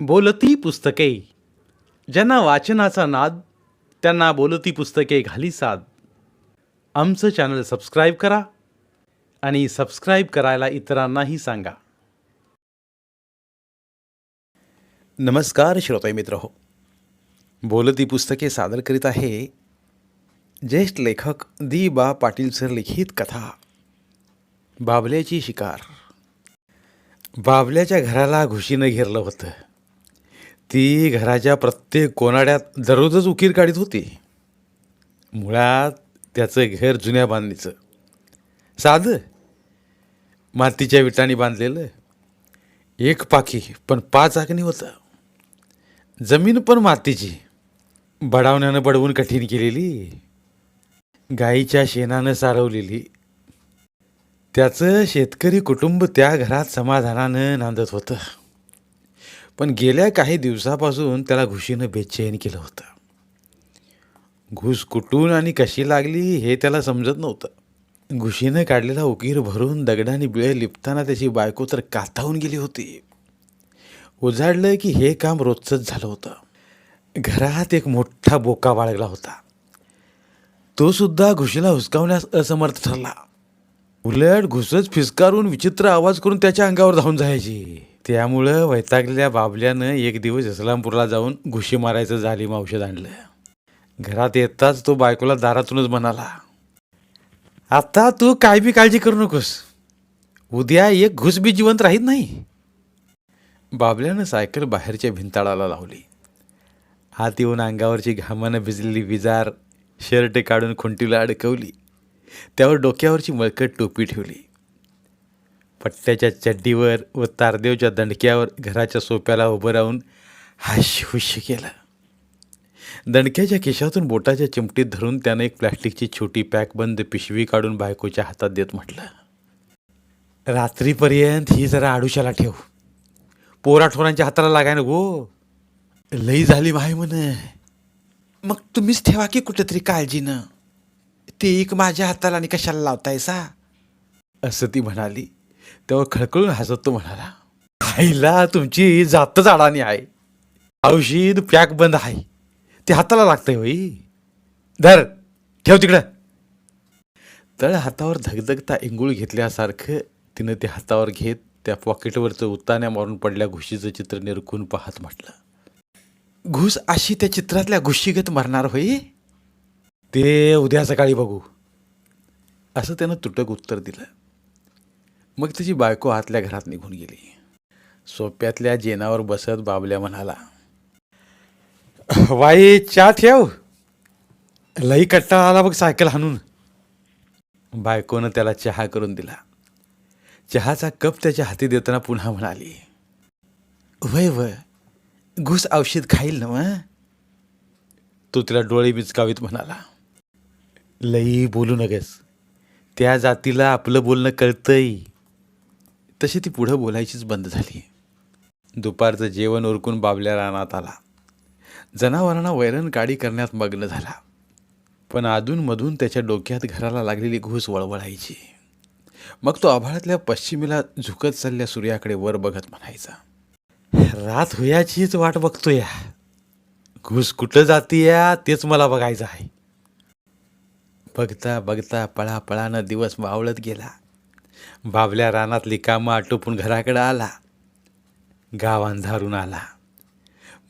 बोलती पुस्तके. ज्यांना वाचनाचा नाद त्यांना बोलती पुस्तके घाली साद. आमचं चॅनल सबस्क्राईब करा आणि सबस्क्राईब करायला इतरांनाही सांगा. नमस्कार श्रोते मित्र हो. बोलती पुस्तके सादर करीत आहे ज्येष्ठ लेखक दी बा पाटील सर लिखित कथा. बाबल्याची शिकार. बाबल्याच्या घराला घुशीनं घेरलं होतं. ती घराच्या प्रत्येक कोनाड्यात दररोजच उकीर काढीत होती. मुळात त्याचं घर जुन्या बांधणीचं. साधं. मातीच्या विटांनी बांधलेलं. एक पाखी पण पाच आखणी होतं. जमीन पण मातीची. बडावण्यानं बडवून कठीण केलेली. गाईच्या शेणानं सारवलेली. त्याचं शेतकरी कुटुंब त्या घरात समाधानानं नांदत होतं. पण गेल्या काही दिवसापासून त्याला घुशीनं बेचैन केलं होतं. घुस कुठून आणि कशी लागली हे त्याला समजत नव्हतं. घुशीनं काढलेला उकीर भरून दगडाने बिळे लिपताना त्याची बायको तर काथावून गेली होती. उजाडलं की हे काम रोजचंच झालं होतं. घरात एक मोठा बोका बाळगला होता. तो सुद्धा घुशीला हुसकावण्यास असमर्थ ठरला. उलट घुसच फिसकारून विचित्र आवाज करून त्याच्या अंगावर धावून जायची. त्यामुळं वैतागल्या बाबल्यानं एक दिवस इस्लामपूरला जाऊन घुशी मारायचं झालीम औषध आणलं घरात येताच तो बायकोला दारातूनच म्हणाला आता तू काय बी काळजी करू नकोस. उद्या एक घुस बी जिवंत राहीत नाही. बाबल्यानं सायकल बाहेरच्या भिंताळाला लावली. हात येऊन अंगावरची घामानं भिजलेली विजार शर्ट काढून खुंटीला अडकवली. त्यावर डोक्यावरची मळकट टोपी ठेवली. पट्ट्याच्या चड्डीवर व तारदेवच्या दंडक्यावर घराच्या सोप्याला उभं राहून हाश हुश केलं. दणक्याच्या खिशातून बोटाच्या चिमटीत धरून त्यानं एक प्लॅस्टिकची छोटी पॅकबंद पिशवी काढून बायकोच्या हातात देत म्हटलं रात्रीपर्यंत ही जरा आडुशाला ठेव. पोराठोरांच्या हाताला लागाय ना गो लई झाली माय म्हण. मग तुम्हीच ठेवा की कुठेतरी काळजीनं. ते एक माझ्या हाताला आणि कशाला लावतायसा? असं ती म्हणाली. तेव्हा खळखळून हसत तो म्हणाला आईला तुमची जातच अडाणी आहे. औषध पॅक बंद आहे. ते हाताला लागतंय होई. धर ठेव तिकडं. तळ हातावर धगधगता इंगूळ घेतल्यासारखं तिनं ते हातावर घेत त्या पॉकेटवरचं उत्ताण्या मारून पडल्या घुशीचं चित्र निरखून पाहत म्हटलं घुस अशी त्या चित्रातल्या घुशीगत मरणार होई? ते उद्या सकाळी बघू. असं त्यानं तुटक उत्तर दिलं. मग तिची बायको आतल्या घरात निघून गेली. सोप्यातल्या जेनावर बसत बाबल्या म्हणाला वाई चा ठेव. लई कट्टा आला बघ सायकल हाणून. बायकोनं त्याला चहा करून दिला. चहाचा कप त्याच्या हाती देताना पुन्हा म्हणाली वय वय घुस औषध खाईल ना मग तो तिला डोळे बिचकावीत म्हणाला लई बोलू नगस. त्या जातीला आपलं बोलणं कळतंय. तशी ती पुढं बोलायचीच बंद झाली दुपारचं जेवण उरकून बाबल्या रानात आला. जनावरांना वैरण काडी करण्यात मग्न झाला. पण अधूनमधून त्याच्या डोक्यात घराला लागलेली घुस वळवळायची. मग तो आभाळातल्या पश्चिमेला झुकत चालल्या सूर्याकडे वर बघत म्हणायचा रात हुयाचीच वाट बघतोय. घुस कुठं जातीय तेच मला बघायचं आहे. बघता बघता पळापळानं दिवस मावळत गेला. बाबल्या रानातली कामं आटोपून घराकडं आला. गाव अंधारून आला.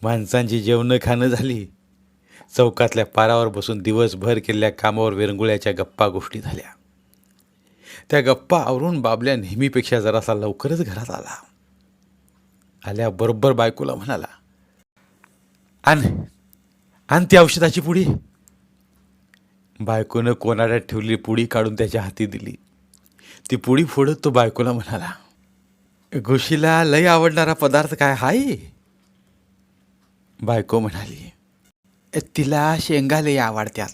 माणसांची जेवणं खाणं झाली. चौकातल्या पारावर बसून दिवसभर केलेल्या कामावर विरंगुळ्याच्या गप्पा गोष्टी झाल्या. त्या गप्पा आवरून बाबल्या नेहमीपेक्षा जरासा लवकरच घरात आला. आल्याबरोबर बायकोला म्हणाला आण आण ती औषधाची पुडी. बायकोनं कोणाड्यात ठेवलेली पुडी काढून त्याच्या हाती दिली. ती पुडी फोडत तो बायकोला म्हणाला घुशीला लई आवडणारा पदार्थ काय हाय? बायको म्हणाली तिला शेंगा लई आवडत्यात.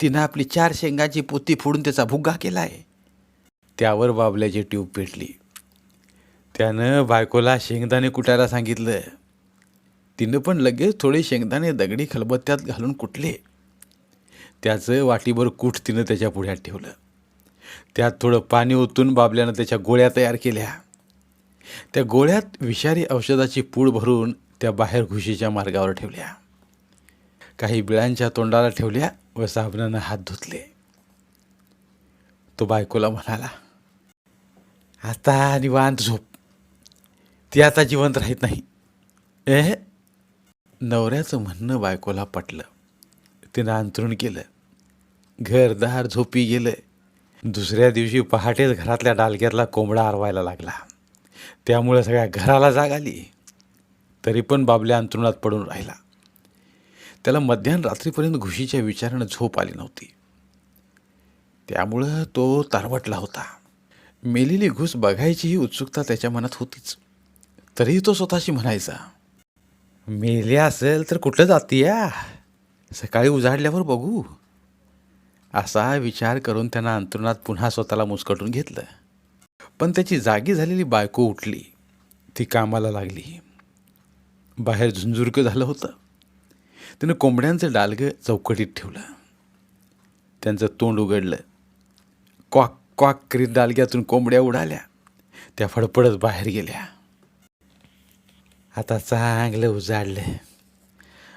तिनं आपली चार शेंगाची पोती फोडून त्याचा भुग्गा केला आहे त्यावर बाबल्याची ट्यूब पेटली. त्यानं बायकोला शेंगदाणे कुटायला सांगितलं. तिनं पण लगेच थोडे शेंगदाणे दगडी खलबत्त्यात घालून कुटले. त्याचं वाटीभर कूट तिनं त्याच्या पुढ्यात ठेवलं. त्यात थोडं पाणी ओतून बाबल्यानं त्याच्या गोळ्या तयार केल्या. त्या गोळ्यात विषारी औषधाची पूड भरून त्या बाहेर घुशीच्या मार्गावर ठेवल्या. काही बिळांच्या तोंडाला ठेवल्या व साबणानं हात धुतले. तो बायकोला म्हणाला आता निवांत झोप. ती आता जिवंत राहत नाही. ए? नवऱ्याचं म्हणणं बायकोला पटलं. तिनं अंतरून केलं. घरदार झोपी गेलं. दुसऱ्या दिवशी पहाटेच घरातल्या डालग्यातला कोंबडा आरवायला लागला. त्यामुळे सगळ्या घराला जाग आली. तरी पण बाबल्या अंतरुणात पडून राहिला. त्याला मध्यान रात्रीपर्यंत घुशीच्या विचारानं झोप आली नव्हती. त्यामुळं तो तारवटला होता. मेलेली घुस बघायचीही उत्सुकता त्याच्या मनात होतीच. तरीही तो स्वतःशी म्हणायचा मेल्या असेल तर कुठलं जाती या सकाळी उजाडल्यावर बघू. असा विचार करून त्यानं अंतरुणात पुन्हा स्वतःला मुस्कटून घेतलं. पण त्याची जागी झालेली बायको उठली. ती कामाला लागली. बाहेर झुंझुरकं झालं होतं. तिनं कोंबड्यांचं डालगं चौकटीत ठेवलं. त्यांचं तोंड उघडलं. क्वाक क्वाक करीत डालग्यातून कोंबड्या उडाल्या. त्या फडफडत बाहेर गेल्या. आता चांगलं उजाडलं.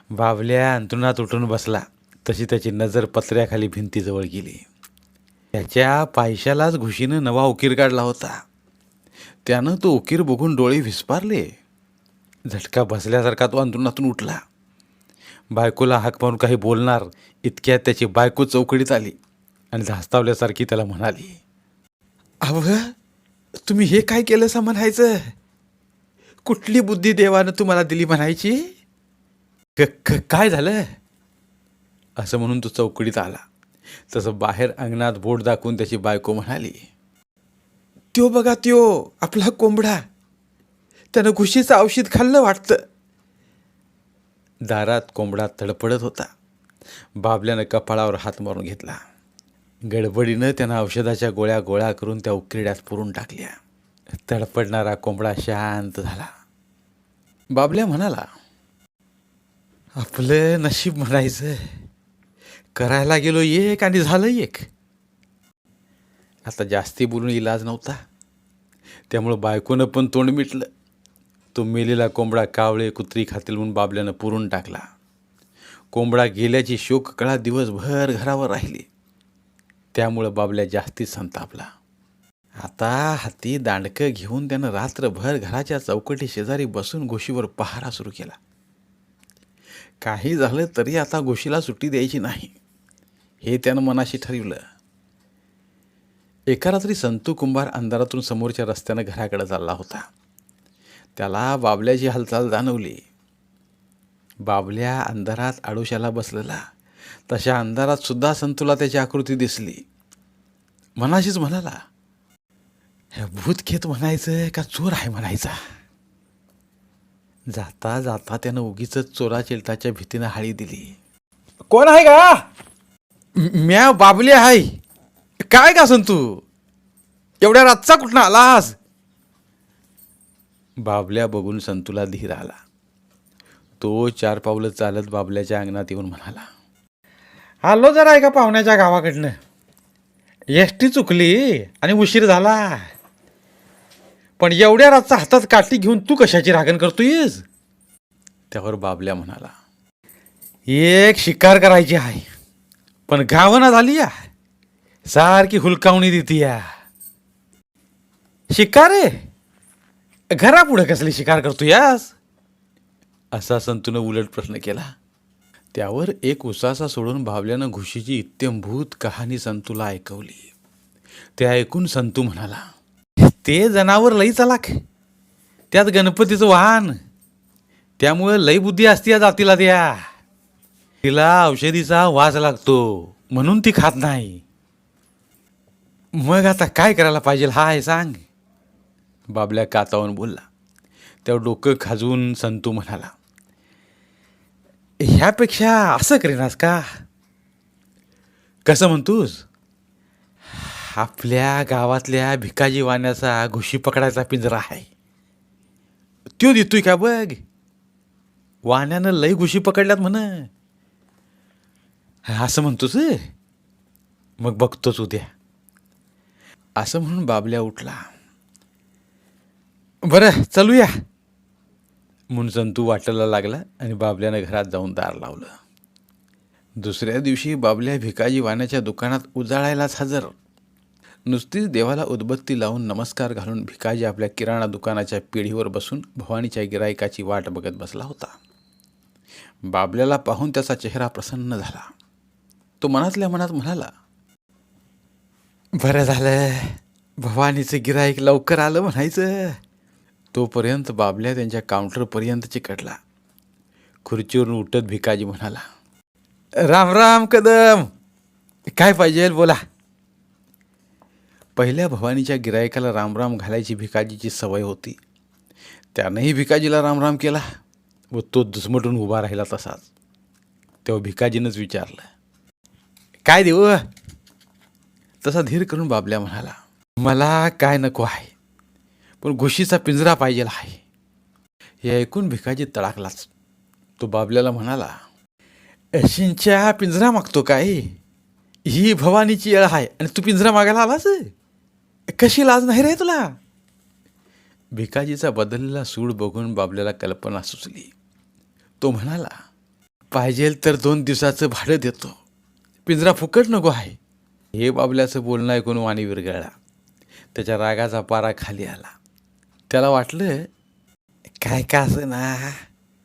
बाबल्या अंतरुणात उठून बसला. तशी त्याची नजर पत्र्याखाली भिंतीजवळ गेली. त्याच्या पायशालाच घुशीनं नवा उकीर काढला होता. त्यानं तो उकीर बघून डोळे विस्पारले. झटका बसल्यासारखा तो अंतरुणातून उठला. बायकोला हाक मारून काही बोलणार इतक्यात त्याची बायको चौकडीत आली आणि धास्तावल्यासारखी त्याला म्हणाली अव तुम्ही हे काय केलं असं म्हणायचं? कुठली बुद्धी देवानं तुम्हाला दिली म्हणायची? काय झालं? असं म्हणून तो चौकडीत आला. तसं बाहेर अंगणात बोट दाखवून त्याची बायको म्हणाली त्यो बघा त्यो आपला कोंबडा. त्यानं घुशीचं औषध खाल्लं वाटतं. दारात कोंबडा तडपडत होता. बाबल्यानं कपाळावर हात मारून घेतला. गडबडीनं त्यानं औषधाच्या गोळ्या गोळा करून त्या उकिरड्यात पुरून टाकल्या. तडपडणारा कोंबडा शांत झाला. बाबल्या म्हणाला आपलं नशीब म्हणायचं करायला गेलो एक आणि झालं एक. आता जास्ती बोलून इलाज नव्हता. त्यामुळं बायकोनं पण तोंड मिटलं. तो मेलेला कोंबडा कावळे कुत्री खातील म्हणून बाबल्यानं पुरून टाकला. कोंबडा गेल्याची शोक कळा दिवसभर घरावर राहिली. त्यामुळं बाबल्या जास्तीच संतापला. आता हाती दांडकं घेऊन त्यानं रात्रभर घराच्या चौकटी शेजारी बसून घोशीवर पहारा सुरू केला. काही झालं तरी आता घोशीला सुट्टी द्यायची नाही. हे त्यानं मनाशी ठरवलं. एका रात्री संतू कुंभार अंधारातून समोरच्या रस्त्यानं घराकडे चालला होता. त्याला बाबल्याची हालचाल जाणवली. बाबल्या अंधारात आडोशाला बसलेला. तशा अंधारात सुद्धा संतूला त्याची आकृती दिसली. मनाशीच म्हणाला हे भूतखेत म्हणायचं का चोर आहे म्हणायचा? जाता जाता त्यानं उगीच चोरा चिलताच्या भीतीनं हाळी दिली. कोण आहे का? म्या बाबले आहे. काय का संतू एवढ्या रातचा कुठं आलास? बाबल्या बघून संतूला धीर आला. तो चार पावलं चालत बाबल्याच्या अंगणात येऊन म्हणाला आलो जरा एका पाहुण्याच्या गावाकडनं. एसटी चुकली आणि उशीर झाला. पण एवढ्या रातचा हातात काठी घेऊन तू कशाची राखण करतोयस? त्यावर बाबल्या म्हणाला एक शिकार करायची आहे. पण गावना झाली या सारखी हुलकावणी देती या शिकार आहे. घरापुढे कसली शिकार करतो यास असा संतूनं उलट प्रश्न केला. त्यावर एक उसासा सोडून भावल्यानं घुशीची इत्यंभूत कहाणी संतूला ऐकवली. ते ऐकून संतू म्हणाला ते जनावर लई चलाख त्यात गणपतीचं वाहन. त्यामुळे लई बुद्धी असती या जातीला त्या. तिला औषधीचा वास लागतो. म्हणून ती खात नाही. मग आता काय करायला पाहिजे हा आहे सांग. बाबल्या कातावून बोलला. तेव्हा डोकं खाजवून संतू म्हणाला ह्यापेक्षा असं करेनास का? कसं म्हणतोस? आपल्या गावातल्या भिकाजी वाण्याचा घुशी पकडायचा पिंजरा आहे. त्यो देतोय का बघ? वाण्यानं लई घुशी पकडल्यात म्हण. असं म्हणतोस मग बघतोच उद्या. असं म्हणून बाबल्या उठला. बरं चलूया. म्हणून संतू वाटायला लागला आणि बाबल्यानं घरात जाऊन दार लावलं. दुसऱ्या दिवशी बाबल्या भिकाजी वाण्याच्या दुकानात उजाळायलाच हजर. नुसतीच देवाला उदबत्ती लावून नमस्कार घालून भिकाजी आपल्या किराणा दुकानाच्या पिढीवर बसून भवानीच्या गिरायकाची वाट बघत बसला होता. बाबल्याला पाहून त्याचा चेहरा प्रसन्न झाला. तो मनातल्या मनात म्हणाला बरं झालं. भवानीचं गिराईक लवकर आलं म्हणायचं. तोपर्यंत बाबल्या त्यांच्या काउंटरपर्यंत चिकटला. खुर्चीवरून उठत भिकाजी म्हणाला राम राम कदम. काय पाहिजे बोला. पहिल्या भवानीच्या गिरायकाला रामराम घालायची भिकाजीची सवय होती. त्यानंही भिकाजीला रामराम केला व तो दुसमटून उभा राहिला तसाच. तेव्हा भिकाजीनंच विचारलं काय देव तसा धीर करून बाबल्या म्हणाला मला काय नको आहे पण घुशीचा पिंजरा पाहिजे आहे. हे ऐकून भिकाजी तडाखलाच. तो बाबल्याला म्हणाला अशींच्या पिंजरा मागतो काय? ही भवानीची येळ आहे आणि तू पिंजरा मागायला आलास? कशी लाज नाही रे तुला? भिकाजीचा बदललेला सूड बघून बाबल्याला कल्पना सुचली. तो म्हणाला पाहिजेल तर दोन दिवसाचं भाडं देतो. पिंजरा फुकट नको आहे. हे बाबल्याचं बोलणं ऐकून वाणी विरगळला त्याच्या रागाचा पारा खाली आला. त्याला वाटलं काय का असं ना?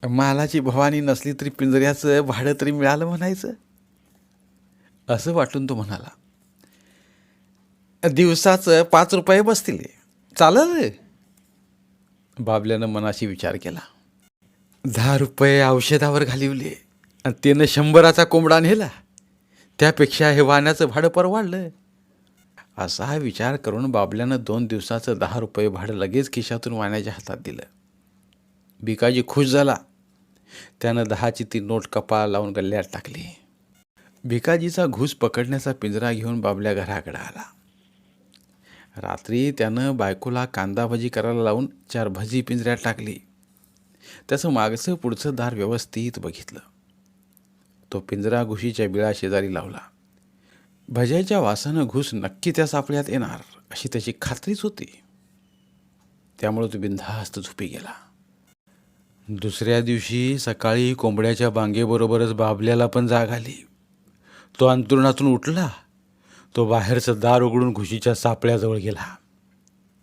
मालाची भवानी नसली तरी पिंजऱ्याचं भाडं तरी मिळालं म्हणायचं? असं वाटून तो म्हणाला दिवसाचं पाच रुपये बसतील. चालल बाबल्यानं मनाशी विचार केला दहा रुपये औषधावर घालिवले. आणि त्यानं शंभराचा कोंबडा नेला. त्यापेक्षा हे वाहनाचं भाडं परवाडलं असा विचार करून बाबल्यानं दोन दिवसाचं दहा रुपये भाडं लगेच खिशातून वाण्याच्या हातात दिलं. भिकाजी खुश झाला. त्यानं दहाची ती नोट कपाळ लावून गल्ल्यात टाकली. भिकाजीचा घूस पकडण्याचा पिंजरा घेऊन बाबल्या घराकडे आला. रात्री त्यानं बायकोला कांदा भजी करायला लावून चार भजी पिंजऱ्यात टाकली. त्याचं मागचं पुढचं दार व्यवस्थित बघितलं. तो पिंजरा घुशीच्या बिळा शेजारी लावला. भज्याच्या वासानं घुस नक्की त्या सापळ्यात येणार अशी त्याची खात्रीच होती. त्यामुळे तो बिनधास्त झोपी गेला. दुसऱ्या दिवशी सकाळी कोंबड्याच्या बांगेबरोबरच बाबल्याला पण जाग आली. तो अंतरुणातून उठला. तो बाहेरचं दार उघडून घुशीच्या सापळ्याजवळ गेला.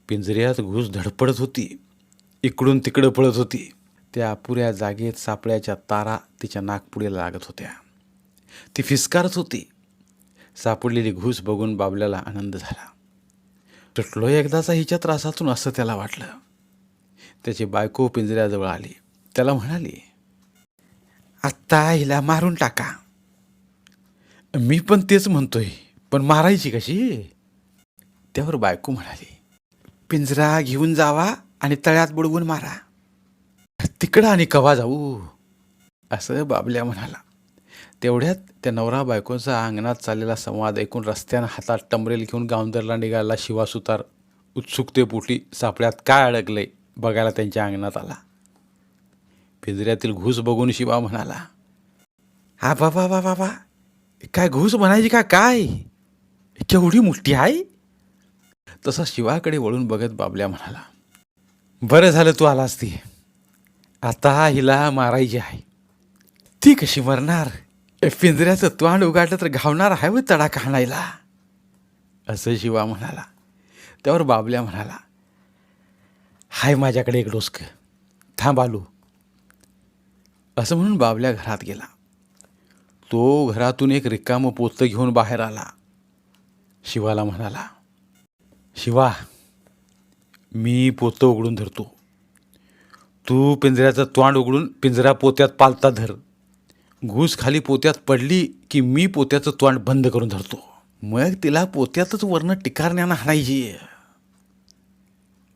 पिंजऱ्यात घुस धडपडत होती. इकडून तिकडं पळत होती. त्या अपुऱ्या जागेत सापळ्याच्या तारा तिच्या नागपुडीला लागत होत्या. ती फिसकारत होती. सापडलेली घुस बघून बाबल्याला आनंद झाला. तुटलो एकदाचा हिच्या त्रासातून असं त्याला वाटलं. त्याची बायको पिंजऱ्याजवळ आली. त्याला म्हणाली आत्ता हिला मारून टाका. मी पण तेच म्हणतोय पण मारायची कशी? त्यावर बायको म्हणाली पिंजरा घेऊन जावा आणि तळ्यात बुडवून मारा. तिकडं आणि कवा जाऊ? असं बाबल्या म्हणाला. तेवढ्यात त्या नवरा बायकोंचा अंगणात चाललेला संवाद ऐकून रस्त्यानं हातात टमरेल घेऊन गावंदरला निघाला शिवासुतार उत्सुकतेपोटी सापड्यात काय अडकले बघायला त्यांच्या अंगणात आला. पिंजऱ्यातील घूस बघून शिवा म्हणाला हा बाबा बाबा बाबा काय घूस म्हणायची का काय? केवढी मोठी आहे. तसा शिवाकडे वळून बघत बाबल्या म्हणाला बरं झालं तू आलास ती. आता हिला मारायची आहे. ती कशी मरणार? पिंजऱ्याचं तोंड उघडलं तर घावणार आहे व तडाखा हाणायला असं शिवा म्हणाला. त्यावर बाबल्या म्हणाला हाय माझ्याकडे एक डोसकं. थांब आलो. असं म्हणून बाबल्या घरात गेला. तो घरातून एक रिकामं पोतं घेऊन बाहेर आला. शिवाला म्हणाला शिवा मी पोतं उघडून धरतो. तू पिंजऱ्याचं तोंड उघडून पिंजरा पोत्यात पालता धर. घूस खाली पोत्यात पडली की मी पोत्याचं तोंड बंद करून धरतो. मग तिला पोत्यातच वरनं टिकारण्यानं हाणायची.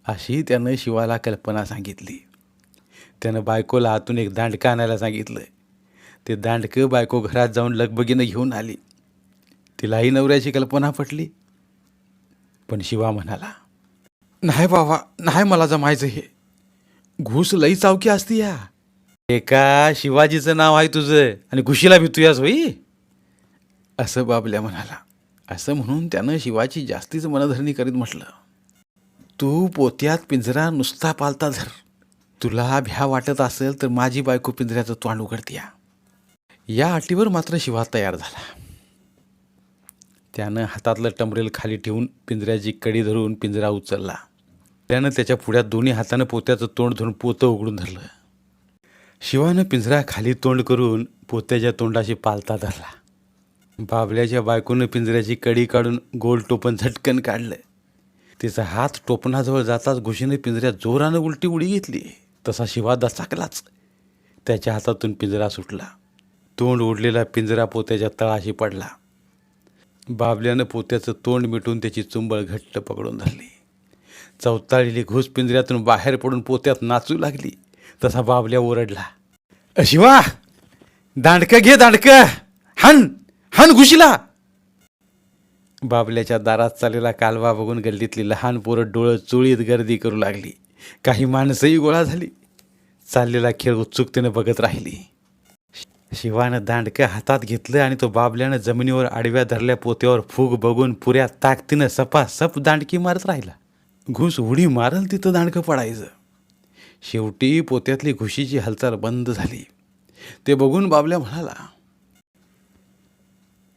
अशी त्यानं शिवाला कल्पना सांगितली. त्यानं बायकोला आतून एक दांडकं आणायला सांगितलं. ते दांडकं बायको घरात जाऊन लगबगीनं घेऊन आली. तिलाही नवऱ्याची कल्पना पटली. पण शिवा म्हणाला नाही बाबा नाही मला जमायचं हे. घुस लई चावकी असती या. एका शिवाजीचं नाव आहे तुझं आणि घुशीला भितूयास होई. असं बाबल्या म्हणाला. असं म्हणून त्यानं शिवाची जास्तीच मनधरणी करीत म्हटलं. तू पोत्यात पिंजरा नुसता पालता धर. तुला भ्या वाटत असेल तर माझी बायको पिंजऱ्याचं तोंड उघडतीया या अटीवर मात्र शिवा तयार झाला. त्यानं हातातलं टमरेल खाली ठेवून पिंजऱ्याची कडी धरून पिंजरा उचलला. त्यानं त्याच्या पुढ्यात दोन्ही हातानं पोत्याचं तोंड धरून पोतं उघडून धरलं. शिवानं पिंजरा खाली तोंड करून पोत्याच्या तोंडाशी पालता धरला. बाबल्याच्या बायकोनं पिंजऱ्याची कडी काढून गोल टोपण झटकन काढलं. तिचा हात टोपणाजवळ जाताच घुशीने पिंजऱ्यात जोरानं उलटी उडी घेतली. तसा शिवा दचाकलाच त्याच्या हातातून पिंजरा सुटला. तोंड ओढलेला पिंजरा पोत्याच्या तळाशी पडला. बाबल्यानं पोत्याचं तोंड मिटून त्याची चुंबळ घट्ट पकडून धरली. चवताळलेली घुस पिंजऱ्यातून बाहेर पडून पोत्यात नाचू लागली. तसा बाबल्या ओरडला. "अ, शिवा दांडकं घे दांडकं. हन हन घुशीला. बाबल्याच्या दारात चाललेला कालवा बघून गल्लीतली लहान पोरं डोळं चोळीत गर्दी करू लागली. काही माणसंही गोळा झाली. चाललेला खेळ उत्सुकतेनं बघत राहिली. शिवानं दांडकं हातात घेतलं आणि तो बाबल्यानं जमिनीवर आडव्या धरल्या पोत्यावर फूग बघून पुऱ्या ताकदीनं सपासप दांडकी मारत राहिला. घुस उडी मारल तिथं दांडकं पडायचं. शेवटी पोत्यातली घुशीची हालचाल बंद झाली. ते बघून बाबल्या म्हणाला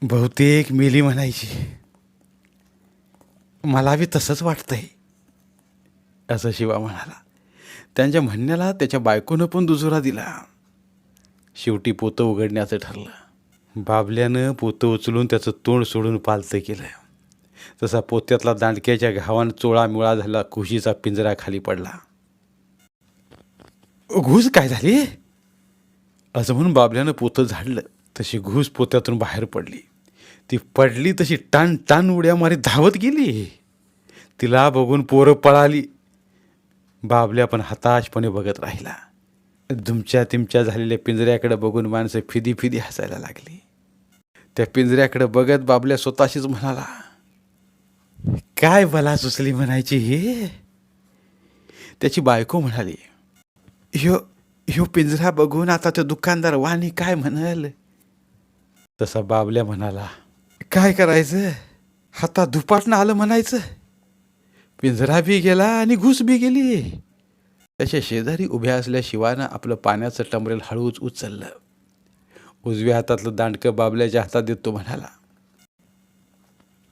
बहुतेक मेली म्हणायची. मला बी तसंच वाटतंय. असं शिवा म्हणाला. त्यांच्या म्हणण्याला त्याच्या बायकोनं पण दुजोरा दिला. शेवटी पोतं उघडण्याचं ठरलं. बाबल्यानं पोतं उचलून त्याचं तोंड सोडून पालतं केलं. तसा पोत्यातला दांडक्याच्या घावान चोळा मिळा झाला खुशीचा पिंजरा खाली पडला. घुस काय झाली? असं म्हणून बाबल्यानं पोतं झाडलं. तशी घुस पोत्यातून बाहेर पडली. ती पडली तशी टान टान उड्या मारी धावत गेली. तिला बघून पोरं पळाली. बाबल्या पण हताशपणे बघत राहिला. दुमच्या तिमच्या झालेल्या पिंजऱ्याकडे बघून माणसं फिदी फिदी हसायला लागली. त्या पिंजऱ्याकडे बघत बाबल्या स्वतःशीच म्हणाला काय बला सुचली म्हणायची हे? त्याची बायको म्हणाली ह्यो ह्यो पिंजरा बघून आता तो दुकानदार वाणी काय म्हणाल? तसा बाबल्या म्हणाला काय करायचं? हातात दुपाटणं आलं म्हणायचं. पिंजरा बी गेला आणि घुस बी गेली. त्याच्या शेजारी उभ्या असल्या शिवानं आपलं पाण्याचं टमरेल हळूच उचललं. उजव्या हातातलं दांडकं बाबल्याच्या हातात देतो म्हणाला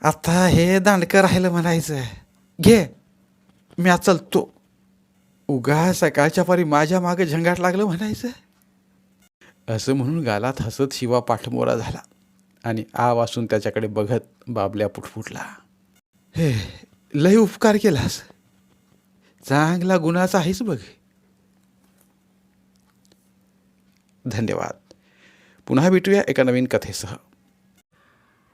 आता हे दांडकं राहिलं म्हणायचं. घे मी आज चलतो. उगा सकाळच्या पारी माझ्या मागे झंगाट लागलं म्हणायचं. असं म्हणून गालात हसत शिवा पाठमोरा झाला आणि आ वासून त्याच्याकडे बघत बाबल्या पुटफुटला हे लय उपकार केलास. चांगला गुणाचा आहेस बघ. धन्यवाद. पुन्हा भेटूया एका नवीन कथेसह.